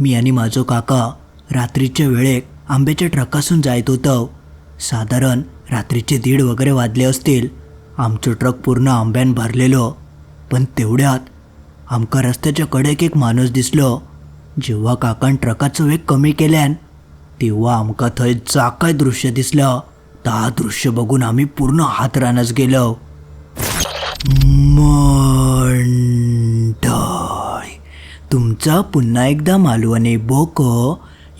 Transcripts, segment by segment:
मी आणि माझो काका रात्रीच्या वेळेक आंब्याच्या ट्रकासून जायत होतो. साधारण रात्रीचे दीड वगैरे वाजले असतील. आमचं ट्रक पूर्ण आंब्यान भरलेलो. पण तेवढ्यात आमका रस्त्याच्या कडेक एक माणूस दिसलो. जेव्हा काकान ट्रकाचं वेग कमी केल्यान तेव्हा आमका थंय जा काय दृश्य दिसलं. ता दृश्य बघून आम्ही पूर्ण हात रानच गेलो. मंड तुमचा पुन्हा एकदा मालवणी बोको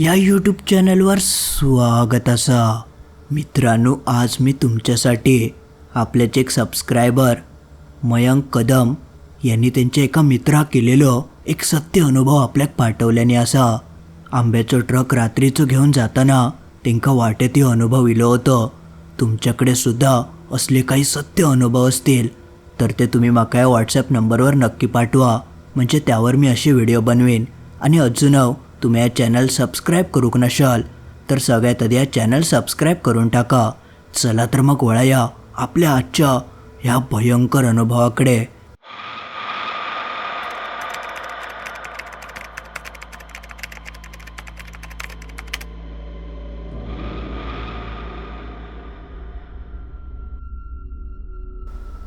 या यूट्यूब चॅनलवर स्वागत असा. मित्रांनो आज मी तुमच्यासाठी आपलेच एक सबस्क्रायबर मयंक कदम यांनी त्यांच्या एका मित्रा केलेलो एक सत्य अनुभव आपल्याक पाठवल्याने असा. आंब्याचो ट्रक रात्रीचो घेऊन जाताना तेंका वाटेत अनुभव इलो होतो. तुमच्याकडे सुद्धा असले काही सत्य अनुभव असतील तर ते तुम्ही म्हाका या व्हॉट्सॲप नंबरवर नक्की पाठवा. म्हणजे त्यावर मी असे व्हिडिओ बनवेन. आणि अजून तुम्ही या चॅनल सबस्क्राईब करूक नशाल तर सगळ्यात आधी या चॅनल सबस्क्राईब करून टाका. चला तर मग वळाया आपल्या आजच्या ह्या भयंकर अनुभवाकडे.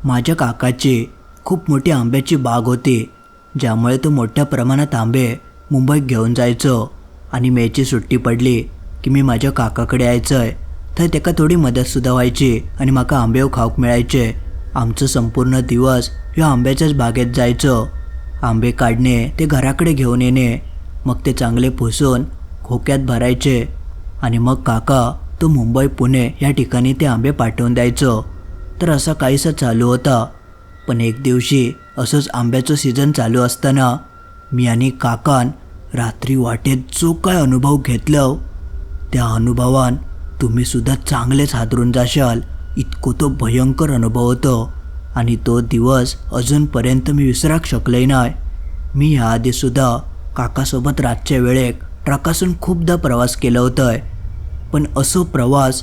माझ्या काकाची खूप मोठी आंब्याची बाग होती. ज्यामुळे तो मोठ्या प्रमाणात आंबे मुंबईत घेऊन जायचो. आणि मेची सुट्टी पडली की मी माझ्या काकाकडे यायचं आहे थंय त्याका थोडी मदतसुद्धा व्हायची आणि म्हाका आंबे खाऊक मिळायचे. आमचं संपूर्ण दिवस ह्या आंब्याच्याच बागेत जायचो. आंबे काढणे ते घराकडे घेऊन येणे मग ते चांगले पुसून खोक्यात भरायचे. आणि मग काका तो मुंबई पुणे या ठिकाणी ते आंबे पाठवून द्यायचो. तर असा काहीसा चालू होता. पण एक दिवशी असंच आंब्याचं सीझन चालू असताना मी आणि काकान रात्री वाटेत जो काय अनुभव घेतलं त्या अनुभवान तुम्ही सुद्धा चांगलेच हादरून जाशाल. इतको तो भयंकर अनुभव होतो आणि तो दिवस अजूनपर्यंत मी विसराक शकले नाही मी ह्याआधीसुद्धा काकासोबत रातच्या वेळेक ट्रकासून खूपदा प्रवास केला आहे पण असो प्रवास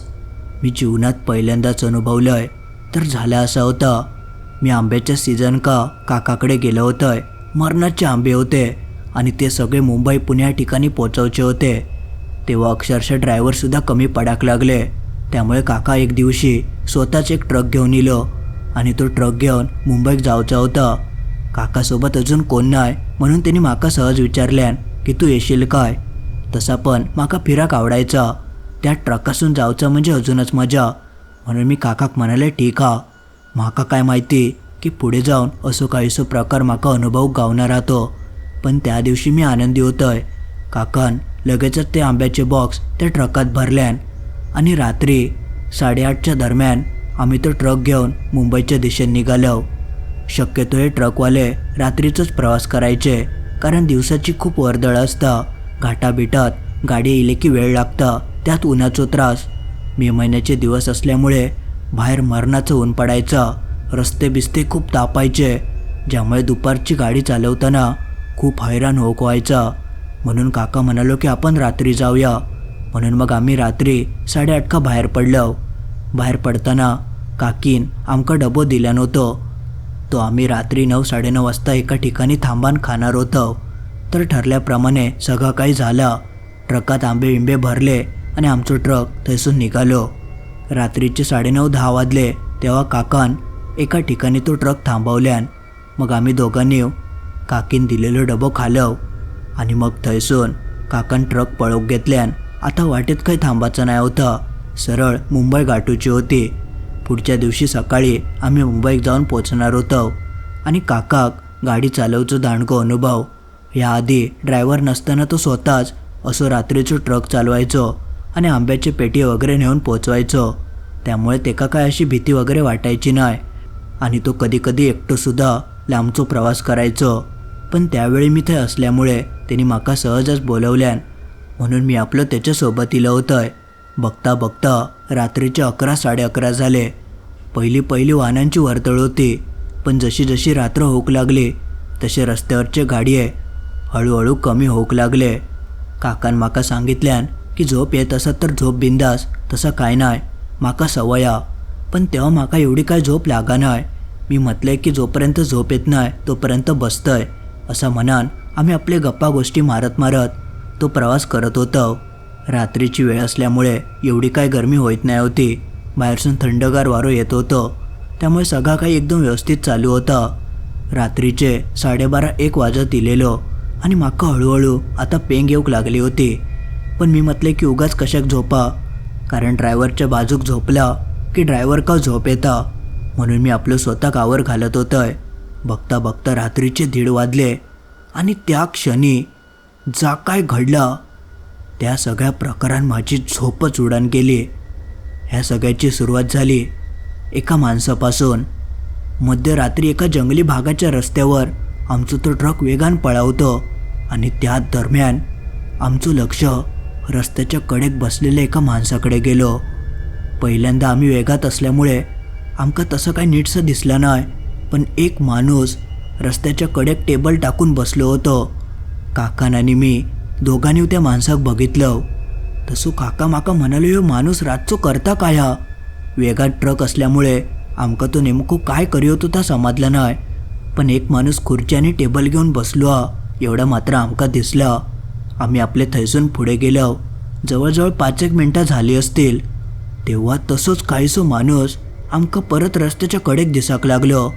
मी जीवनात पहिल्यांदाच अनुभवलं आहे तर झाला असा होता. मी आंब्याच्या सीझन का काकाकडे गेलो होतोय. मरणाचे आंबे होते आणि ते सगळे मुंबई पुणे या ठिकाणी पोचवचे होते. तेव्हा अक्षरशः ड्रायव्हरसुद्धा कमी पडाक लागले. त्यामुळे काका एक दिवशी स्वतःच एक ट्रक घेऊन इलो आणि तो ट्रक घेऊन मुंबईत जावचा होता. काकासोबत अजून कोण नाही म्हणून त्यांनी माका सहज विचारल्यान की तू येशील काय? तसा पण माका फिराक आवडायचा. त्या ट्रकासून जावचं म्हणजे अजूनच मजा. म्हणून मी काकाक म्हणाले ठीक हा. म्हाका काय माहिती की पुढे जाऊन असो काहीसो प्रकार माका अनुभव गावणार राहतो पण त्या दिवशी मी आनंदी होतोय. काकान लगेचच ते आंब्याचे बॉक्स त्या ट्रकात भरल्यान. आणि रात्री साडेआठच्या दरम्यान आम्ही तो ट्रक घेऊन मुंबईच्या दिशेने निघालो. शक्यतो हे ट्रकवाले रात्रीचाच प्रवास करायचे कारण दिवसाची खूप वर्दळ असता. घाटाबिटात गाडी येले की वेळ लागता त्यात उन्हाचो त्रास. मे महिन्याचे दिवस असल्यामुळे बाहेर मरणाचं ऊन पडायचा. रस्ते बिस्ते खूप तापायचे. ज्यामुळे दुपारची गाडी चालवताना खूप हैराण होक व्हायचा म्हणून काका म्हणालो की आपण रात्री जाऊया. म्हणून मग आम्ही रात्री साडेआठका बाहेर पडलो. बाहेर पडताना काकीन आमका डबो दिला नव्हतो. तो आम्ही रात्री नऊ साडेनऊ वाजता एका ठिकाणी थांबान खाणार होतो. तर ठरल्याप्रमाणे सगळं काही झालं. ट्रकात आंबे बिंबे भरले आणि आमचं ट्रक थैसून निघालो. रात्रीचे साडेनऊ दहा वाजले तेव्हा काकान एका ठिकाणी तो ट्रक थांबवल्यान मग आम्ही दोघांनी काकीन दिलेलो डबो खालव आणि मग थैसून काकान ट्रक पळोवंक घेतल्यान आता वाटेत काही थांबायचं नाही होतं. सरळ मुंबई गाठूची होती. पुढच्या दिवशी सकाळी आम्ही मुंबईत जाऊन पोचणार होतो आणि काकाक गाडी चालवचो दांडको अनुभव. याआधी ड्रायव्हर नसताना तो स्वतःच असं रात्रीचो ट्रक चालवायचो. आणि आंब्याची पेटी वगैरे नेऊन पोचवायचो. त्यामुळे तेका काय अशी भीती वगैरे वाटायची नाही. आणि तो कधीकधी एकटोसुद्धा लांबचो प्रवास करायचो. पण त्यावेळी मी ते असल्यामुळे त्यांनी माका सहजच बोलवल्यान म्हणून मी आपलं त्याच्यासोबत इलं होतंय बघता बघता रात्रीचे अकरा साडे अकरा झाले. पहिली पहिली वाहनांची वर्तळ होती पण जशी जशी रात्र होऊ लागली तसे रस्त्यावरचे गाडये हळूहळू कमी होऊक लागले. काकान माका सांगितल्यान की झोप येत असत तर झोप बिंदास तसं काय नाही माका सवया. पण तेव्हा माका एवढी काय झोप लागा मी म्हटलंय की जोपर्यंत झोप येत नाही तोपर्यंत बसतंय असं म्हणान आम्ही आपले गप्पा गोष्टी मारत मारत तो प्रवास करत होतो. रात्रीची वेळ असल्यामुळे एवढी काय गरमी होत नाही होती. बाहेरसून थंडगार वारं येत होतं. त्यामुळे सगळा काही एकदम व्यवस्थित चालू होता. रात्रीचे साडेबारा एक वाजत दिलेलो आणि माका हळूहळू आता पेंग येऊक लागली होती. पण मी म्हटले की उगाच कशाक झोपा? कारण ड्रायव्हरच्या बाजूक झोपला की ड्रायव्हर का झोप येता? म्हणून मी आपलं स्वतः कावर घालत होतंय. बघता बघता रात्रीचे दीड वाजले आणि त्या क्षणी जा काय घडलं त्या सगळ्या प्रकारात माझी झोपच उडान केली ह्या सगळ्याची सुरुवात झाली एका माणसापासून. मध्यरात्री एका जंगली भागाच्या रस्त्यावर आमचं तो ट्रक वेगान पळावतं आणि त्या दरम्यान आमचं लक्ष रस्त्याच्या कडेक बसलेल्या एका माणसाकडे गेलो. पहिल्यांदा आम्ही वेगात असल्यामुळे आमका तसं काही नीटसं दिसलं नाही पण एक माणूस रस्त्याच्या कडेक टेबल टाकून बसलो होतो. काकान आणि मी दोघांनी त्या माणसाक बघितलं. तसं काका माका म्हणालो ह्यो माणूस रातचो करता काय? हा वेगात ट्रक असल्यामुळे आमका तो नेमको काय करी होतो ता समजलं नाही. पण एक माणूस खुर्ची आणि टेबल घेऊन बसलो हा एवढं मात्र आमका दिसलं. आम्ही आपले थैसून पुढे गेलो. जवळजवळ पाच एक मिनटं झाली असतील. तेव्हा तसंच काहीसो माणूस आमकां परत रस्त्याच्या कडेक दिसाक लागलो.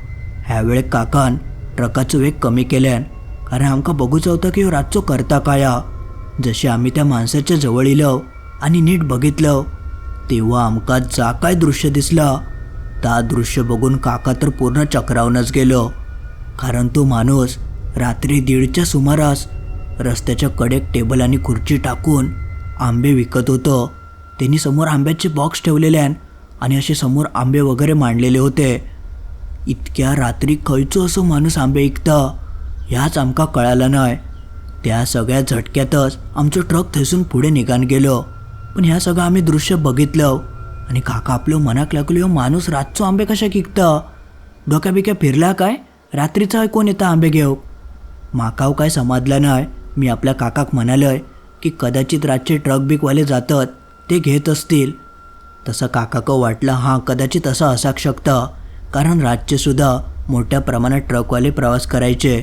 ह्यावेळे काकान ट्रकाचो वेग कमी केल्यान कारण आमकां बघूच होतं की रातचो करता काया. जसे आम्ही त्या माणसाच्या जवळ इलो आणि नीट बघितलं तेव्हा आमका जा काय दृश्य दिसलं. ता दृश्य बघून काका तर पूर्ण चक्रावूनच गेलो. कारण तो माणूस रात्री दीडच्या सुमारास रस्त्याच्या कडेक टेबल आणि खुर्ची टाकून आंबे विकत होतं. त्यांनी समोर आंब्याचे बॉक्स ठेवलेल्यान आणि असे समोर आंबे वगैरे मांडलेले होते. इतक्या रात्री खंयचो असो माणूस आंबे विकतं? ह्याच आमका कळालं नाही. त्या सगळ्या झटक्यातच आमचं ट्रक थैसून पुढे निघान गेलो. पण ह्या सगळं आम्ही दृश्य बघितलं. आणि काका आपलं मनाक लागलो हो माणूस रातचो आंबे कशा किकतं डोक्या बिक्या फिरला काय? रात्रीचा कोण येता आंबे घेऊ माकाव काय समजलं नाही. मी आपल्या काकाक म्हणालोय की कदाचित रातचे ट्रक बिकवाले जातात ते घेत असतील. तसं काकाक वाटलं हां कदाचित असं असाक शकतं. कारण रातचेसुद्धा मोठ्या प्रमाणात ट्रकवाले प्रवास करायचे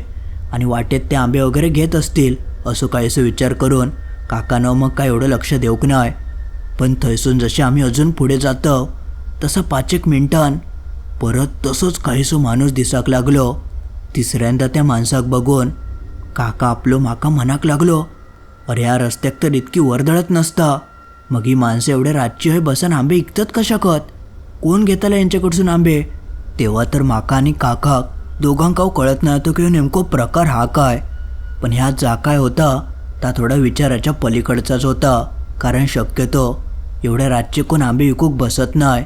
आणि वाटेत ते आंबे वगैरे घेत असतील असं काहीसं विचार करून काकानं मग काय एवढं लक्ष देऊक नाही पण थैसून जसे आम्ही अजून पुढे जातो तसं पाच एक मिनटान परत तसंच काहीसो माणूस दिसाक लागलो. तिसऱ्यांदा त्या माणसाक बघून काका आपलो माका मनाक लागलो. अरे या रस्त्याक तर इतकी वर्दळत नसता. मग ही माणसं एवढे रातची होय बसन आंबे विकतात कशाकत कोण घेताला यांच्याकडसून आंबे? तेव्हा तर माका आणि काका दोघांका कळत नव्हतं की नेमको प्रकार हा काय? पण ह्या जा काय होता त्या थोडा विचाराच्या पलीकडचाच होता. कारण शक्यतो एवढ्या रातचे कोण आंबे विकूक बसत नाही.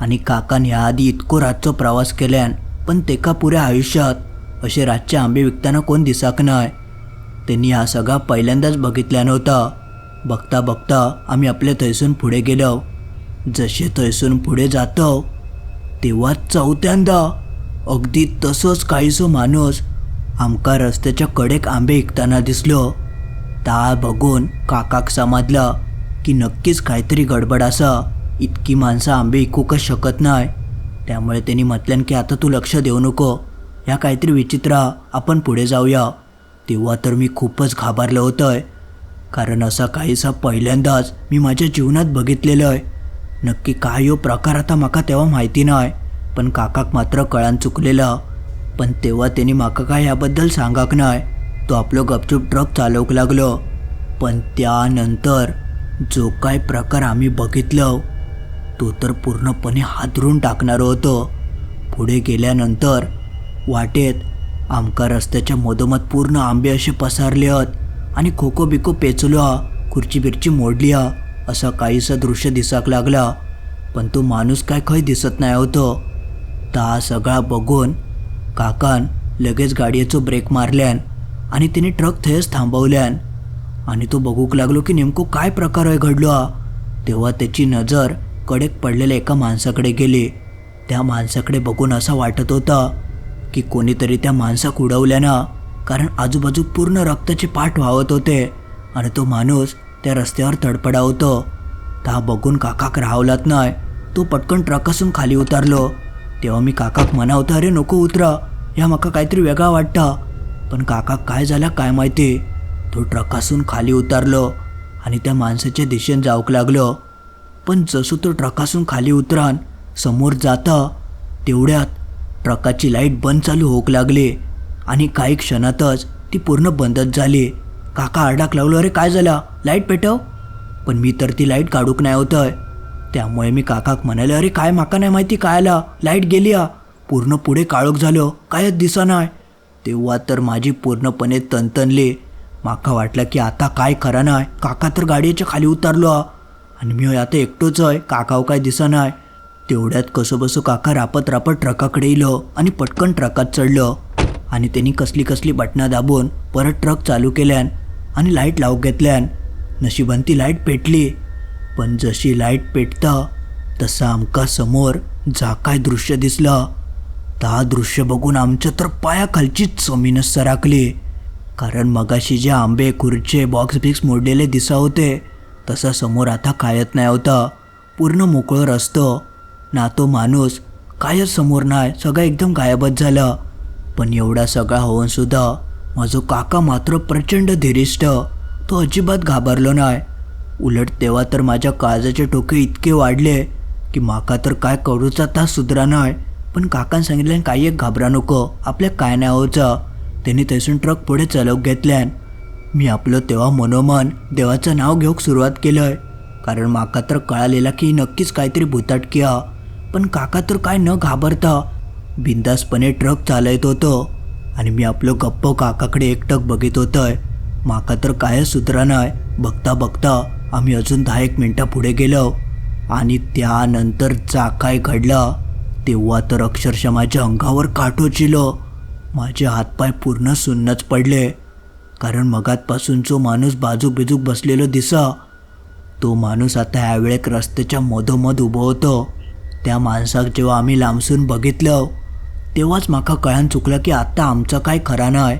आणि काकान ह्याआधी इतको रातचो प्रवास केल्यान पण तेका पुऱ्या आयुष्यात? असे रातचे आंबे विकताना कोण दिसाक नाही त्यांनी हा सगळा पहिल्यांदाच बघितला नव्हता. बघता बघता आम्ही आपल्या थैसून पुढे गेलो. जसे थैसून पुढे जातो तेव्हा चौथ्यांदा अगदी तसंच काहीसो माणूस आमका रस्त्याच्या कडेक आंबे विकताना दिसलो. ता बघून काकाक समजलं की नक्कीच काहीतरी गडबड असा. इतकी माणसं आंबे विकूकच शकत नाही त्यामुळे त्यांनी म्हटल्यान की आता तू लक्ष देऊ नको. ह्या काहीतरी विचित्र आपण पुढे जाऊया. तेव्हा तर मी खूपच घाबरलं होतंय. कारण असा काहीसा पहिल्यांदाच मी माझ्या जीवनात बघितलेलं आहे. नक्की काय हो प्रकार आता माका तेव्हा माहिती नाही पण काकाक मात्र कळान चुकलेलं. पण तेव्हा त्यांनी माका काय याबद्दल सांगाक नाही. तो आपलं गपचूप ट्रक चालवूक लागलो. पण त्यानंतर जो काय प्रकार आम्ही बघितलं तो तर पूर्णपणे हादरून टाकणार होतो. पुढे गेल्यानंतर वाटेत. आमका रस्त्याच्या मधोमध पूर्ण आंबे असे पसारले आहेत आणि खोको बिको पेचलो हा खुर्ची बिर्ची मोडली हा असं काहीसं दृश्य दिसाक लागला. पण तो माणूस काय खंय दिसत नाही होतो. ता सगळा बघून काकान लगेच गाडयेचो ब्रेक मारल्यान आणि तिने ट्रक थंयच थांबवल्यान. आणि तो बघूक लागलो की नेमको काय प्रकार आहे घडलो. हा तेव्हा त्याची नजर कडेक पडलेल्या एका माणसाकडे गेली. त्या माणसाकडे बघून असं वाटत होता की कोणीतरी त्या माणसाक उडवल्या ना. कारण आजूबाजू पूर्ण रक्ताचे पाठ वाहत होते. आणि तो माणूस त्या रस्त्यावर तडपडा होतो. ता बघून काकाक राहवलात नाही. तो पटकन ट्रकासून खाली उतरलो. तेव्हा मी काकाक म्हणावतो अरे नको उतरा. ह्या मका काहीतरी वेगळा वाटता. पण काका काय झाला काय माहिती. तो ट्रकासून खाली उतरलो आणि त्या माणसाच्या दिशेने जाऊक लागलो. पण जसं तो ट्रकासून खाली उतरान समोर जाता तेवढ्यात ट्रकाची लाइट बंद चालू होऊक लागली. आणि काही क्षणातच ती पूर्ण बंदच झाली. काका आरडाक लावलो अरे काय झालं? लाइट पेटव. पण मी तर ती लाइट काढूक नाही होतंय. त्यामुळे मी काकाक म्हणाले अरे काय माका नाही माहिती काय आला? लाइट गेली आ. पूर्ण पुढे काळोख झालो. कायच दिसा नाही. तेव्हा तर माझी पूर्णपणे तनतनली. माका वाटलं की आता काय करा नाही. काका तर गाडीच्या खाली उतरलो आणि मी आता एकटोच आहे काकाव काय दिसा नाही. तेवढ्यात कसं काका रापत रापत ट्रकाकडे इलो आणि पटकन ट्रकात चढलं. आणि त्यांनी कसली कसली बटणं दाबून परत ट्रक चालू केल्यान आणि लाइट लावून घेतल्यान. नशिबान ती लाइट पेटली. पण जशी लाइट पेटतं तसं आमका समोर जा काय दृश्य दिसलं. ता दृश्य बघून आमच्या तर पायाखालचीच जमीनच सराकली कारण मगाशी जे आंबे खुर्चे बॉक्स बिक्स मोडलेले दिसा होते तसं समोर आता कायत नाही होता. पूर्ण मोकळं रस्तं. ना तो माणूस कायच समोर नाही सगळं एकदम गायबच झालं. पण एवढा सगळा होऊन सुद्धा माझो काका मात्र प्रचंड धीरिष्ट. तो अजिबात घाबरलो नाही. उलट तेव्हा तर माझ्या काळजाचे टोके इतके वाढले की माका तर काय करूचा तास सुधरा नाही. पण काकान सांगितल्यान काही एक घाबरा नको आपल्या काय नाही होचं त्यांनी थंयसून ट्रक पुढे चालवून घेतल्यान मी आपलं तेव्हा मनोमन देवाचं नाव घेऊक सुरुवात केलंय. कारण माका तर कळालेला की नक्कीच काहीतरी भुताटकी हा. पण काका तर काय न घाबरता? बिंदासपणे ट्रक चालवत होतो आणि मी आपलं गप्प काकाकडे एकटक बघित होतंय. माका तर काय सुधरा नाही बघता बघता आम्ही अजून दहा एक मिनटं पुढे गेलो आणि त्यानंतर जा काय घडलं तेव्हा तर अक्षरशः माझ्या अंगावर काठोचिलो माझे हातपाय पूर्ण सुन्नच पडले कारण मगातपासून जो माणूस बाजूक बिजूक बसलेलो दिसा तो माणूस आता ह्यावेळेक रस्त्याच्या मधोमध उभं होतो. त्या माणसाक जेव्हा आम्ही लांबसून बघितलं तेव्हाच माका कळान चुकलं की आत्ता आमचं काय खरा नाही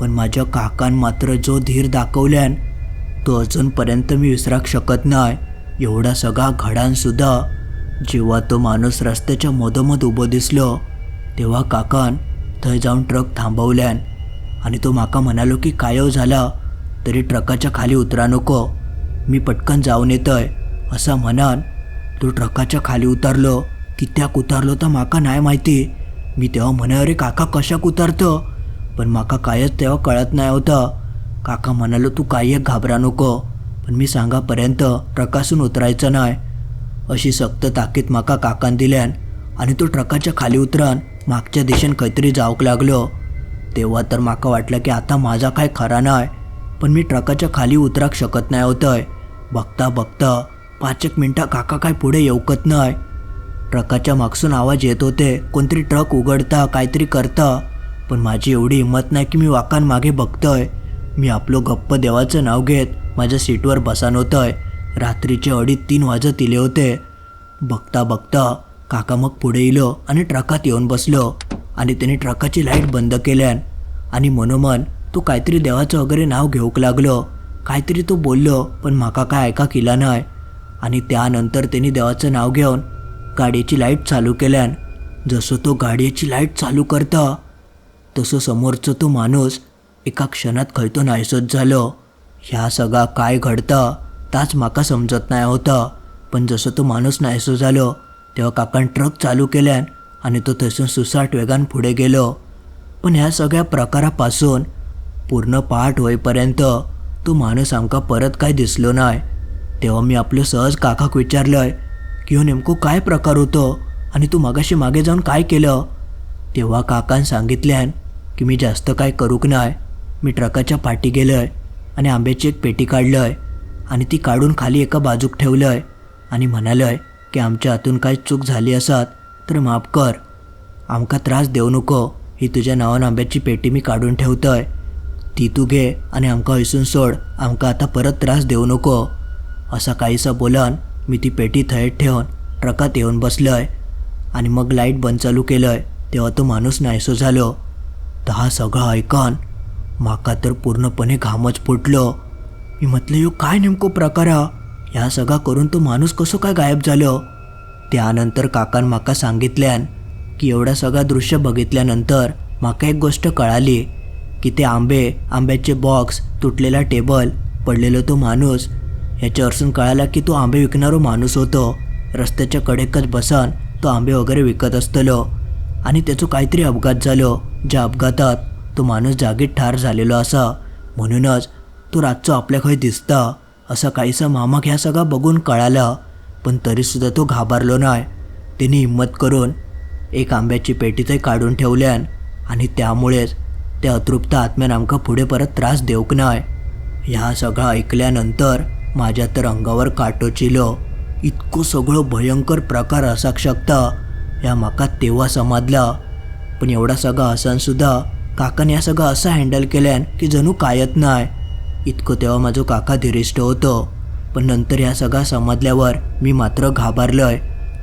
पण माझ्या काकान मात्र जो धीर दाखवल्यान तो अजूनपर्यंत मी विसराक शकत नाही एवढा सगळा घडानसुद्धा जेव्हा तो माणूस रस्त्याच्या मधोमध उभं दिसलो तेव्हा काकान थंय जाऊन ट्रक थांबवल्यान आणि तो माका म्हणालो की कायव हो झाला तरी ट्रकाच्या खाली उतरा नको. मी पटकन जाऊन येतोय असा म्हणान तो ट्रकाच्या खाली उतरलो कित्याक उतरलो तर माका नाही माहिती. मी तेव्हा म्हणे अरे काका कशाक उतरतो? पण माका कायच तेव्हा कळत नाही होतं. काका म्हणालो तू काही एक घाबरा नको. पण मी सांगापर्यंत ट्रकासून उतरायचं नाही अशी सक्त ताकीद माका काकान दिल्यान आणि तो ट्रकाच्या खाली उतरान मागच्या दिशेन खैतरी जाऊक लागलो. तेव्हा तर माका वाटलं की आता माझा काय खरा नाही पण मी ट्रकाच्या खाली उतराक शकत नाही होतंय. बघता बघता पाच एक मिनटा काका काय पुढे येऊकत नाही. ट्रकाच्या मागसून आवाज येत होते कोणतरी ट्रक उघडता काहीतरी करता. पण माझी एवढी हिंमत नाही की मी वाकान मागे बघतोय. मी आपलं गप्प देवाचं नाव घेत माझ्या सीटवर बसान होतंय रात्रीचे अडीच तीन वाजत इले होते. बघता बघता काका मग पुढे इलो आणि ट्रकात येऊन बसलो आणि त्याने ट्रकाची लाइट बंद केल्यान आणि मनोमन तो काहीतरी देवाचं वगैरे नाव घेऊक लागलो. काहीतरी तो बोललो पण माका काय ऐका केला नाही. आणि त्यानंतर त्यांनी देवाचं नाव घेऊन गाडीची लाइट चालू केल्यान जसं तो गाडीची लाइट चालू करता तसं समोरचं तो माणूस एका क्षणात खयतो नाहीसोच झालो. ह्या सगळा काय घडतं ताच माका समजत नाही होतं. पण जसं तो माणूस नाहीसो झालो तेव्हा काकान ट्रक चालू केल्यान आणि तो थंयसून सुसाट वेगान पुढे गेलो. पण ह्या सगळ्या प्रकारापासून पूर्ण पाठ होईपर्यंत तो माणूस आमका परत काय दिसलो नाही तेव्हा मी आपलं सहज काकाक विचारलंय की हो नेमकं काय प्रकार होतो आणि तू मगाशी मागे जाऊन काय केलं? तेव्हा काकान सांगितल्यान की मी जास्त काय करूक नाही मी ट्रकाच्या पाठी गेलोय आणि आंब्याची एक पेटी काढलंय आणि ती काढून खाली एका बाजूक ठेवलंय आणि म्हणालंय की आमच्या हातून काय चूक झाली असत तर माफ कर. आमका त्रास देऊ नको. ही तुझ्या नावान आंब्याची पेटी मी काढून ठेवतोय. ती तू घे आणि आमका हयसून सोड. आमका आता परत त्रास देऊ नको. असं काहीसं बोलान मी ती पेटी थंयत ठेवून ट्रकात येऊन बसलो आहे आणि मग लाइट बंद चालू केलं आहे तेव्हा तो माणूस नाहीसो झालो. तर हा सगळा ऐकन माका तर पूर्णपणे घामच फुटलो. मी म्हटलं यो काय नेमको प्रकार ह्या सगळा करून तो माणूस कसो काय गायब झालो? त्यानंतर काकान माका सांगितल्यान की एवढा सगळा दृश्य बघितल्यानंतर माका एक गोष्ट कळाली की ते आंबे आंब्याचे बॉक्स तुटलेला टेबल पडलेलो तो माणूस ह्याच्यावरसून कळालं की तो आंबे विकणारो माणूस होतो. रस्त्याच्या कडेकच बसन तो आंबे वगैरे विकत असतलो. आणि त्याचं काहीतरी अपघात झालो. ज्या अपघातात तो माणूस जागीत ठार झालेलो असा. म्हणूनच तो रातचो आपल्या खंय दिसता असं काहीसा मामाक ह्या सगळा बघून कळालं. पण तरीसुद्धा तो घाबरलो नाही त्याने हिंमत करून एक आंब्याची पेटी थंय काढून ठेवल्यान आणि त्यामुळेच त्या अतृप्त आत्म्यान आमकां फुडें परत त्रास देऊक नाय. ह्या सगळं ऐकल्यानंतर माझ्या तर अंगावर काटो चिलो. इतको सगळो भयंकर प्रकार असाक शकता ह्या म्हाका तेव्हा समजला पण एवढा सगळा असन सुद्धा काकाने या सगळं असं हँडल केल्यान की जणू कायत नाय. इतकं तेव्हा माझं काका धीरिष्ट होतो. पण नंतर ह्या सगळा समजल्यावर मी मात्र घाबरलोय.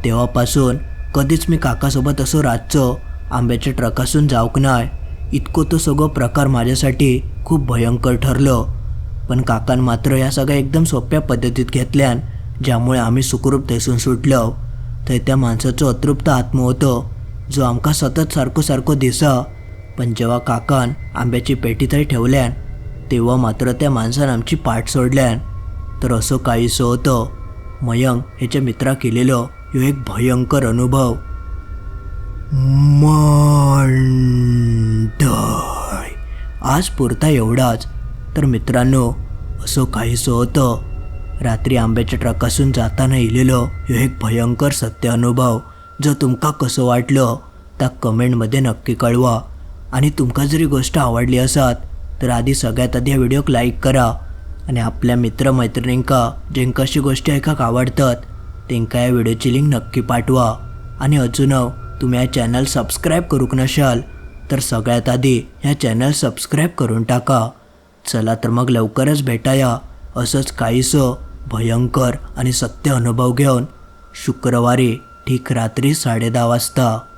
तेव्हापासून कधीच मी काकासोबत असं रातचो आंब्याच्या ट्रकासून जाऊक नाय. इतको तो सगळं प्रकार माझ्यासाठी खूप भयंकर ठरलो. पण काकान मात्र या सगळ्या एकदम सोप्या पद्धतीत घेतल्यान ज्यामुळे आम्ही सुखरूप थंयसून सुटलो. थंय त्या माणसाचो अतृप्त आत्म होतो. जो आमकां सतत सारको सारको दिसा पण जेव्हा काकान आंब्याची पेटी थंय ठेवल्यान तेव्हा मात्र त्या माणसान आमची पाठ सोडल्यान तर असं काहीसं होतं. मयंक ह्याच्या मित्रा केलेलो ह्यो एक भयंकर अनुभव. मंडळ आज पुरता एवढाच. तर मित्रांनो असं काहीसं होतं. रात्री आंब्याच्या ट्रकासून जाताना इलेलो ह्यो एक भयंकर सत्य अनुभव जर तुमका कसं वाटलं त्या कमेंटमध्ये नक्की कळवा. आणि तुमका जरी गोष्ट आवडली असत तर आधी सगळ्यात आधी या व्हिडिओक लाईक करा. आणि आपल्या मित्रमैत्रिणींका ज्यांका अशी गोष्टी ऐकाक आवडतात त्यांका या व्हिडिओची लिंक नक्की पाठवा. आणि अजून तुम्ही या चॅनल सबस्क्राईब करूक नशाल तर सगळ्यात आधी ह्या चॅनल सबस्क्राईब करून टाका. चला तर मग लवकरच भेटाया. असंच काहीसं भयंकर आणि सत्य अनुभव घेऊन शुक्रवारी ठीक रात्री साडे दहा वाजता